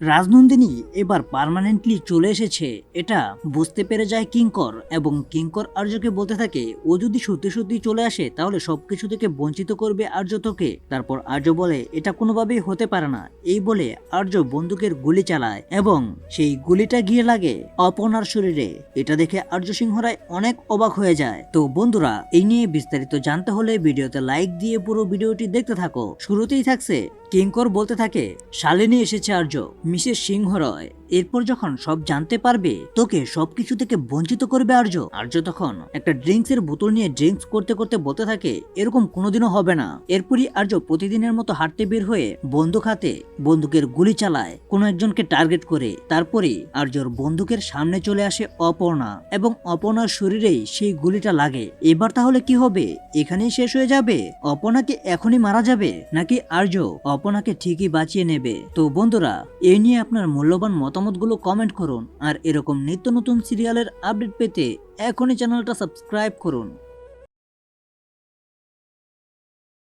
রাজনন্দিনী এবার পার্মানেন্টলি চলে এসেছে। এটা বুঝতে পেরে যায় কিঙ্কর এবং কিঙ্কর আর্যকে বলতে থাকে, ও যদি সত্যি সত্যি চলে আসে, তাহলে সবকিছু থেকে বঞ্চিত করবে আর্য তোকে। তারপর আর্য বলে, এটা কোনোভাবেই হতে পারে না। এই বলে আর্য বন্দুকের গুলি চালায় এবং সেই গুলিটা গিয়ে লাগে অপনার শরীরে। এটা দেখে আর্য সিংহ রায় অনেক অবাক হয়ে যায়। তো বন্ধুরা, এই নিয়ে বিস্তারিত জানতে হলে ভিডিওতে লাইক দিয়ে পুরো ভিডিওটি দেখতে থাকো। শুরুতেই থাকছে কিঙ্কর বলতে থাকে, শালিনী এসেছে আর্য, মিসেস সিংহ রয় এরপর যখন সব জানতে পারবে, তোকে সবকিছু থেকে বঞ্চিত করবে আর্য। আর্য তখন একটা ড্রিঙ্কস এর বোতল নিয়ে ড্রিঙ্কস করতে করতে বলতে থাকে, এরকম কোনোদিনও হবে না। এরপরই আর্য প্রতিদিনের মতো হাঁটতে বের হয়ে বন্দুক হাতে বন্দুকের গুলি চালায়, কোনো একজনকে টার্গেট করে। তারপরে আর্যর বন্দুকের সামনে চলে আসে অপর্ণা এবং অপর্ণার শরীরেই সেই গুলিটা লাগে। এবার তাহলে কি হবে? এখানেই শেষ হয়ে যাবে? অপর্ণাকে এখনই মারা যাবে? নাকি আর্য অপর্ণাকে ঠিকই বাঁচিয়ে নেবে। তো বন্ধুরা এই নিয়ে আপনার মূল্যবান মতামতগুলো কমেন্ট করুন আর এরকম নিত্য নতুন সিরিয়ালের আপডেট পেতে এখনই চ্যানেলটা সাবস্ক্রাইব করুন।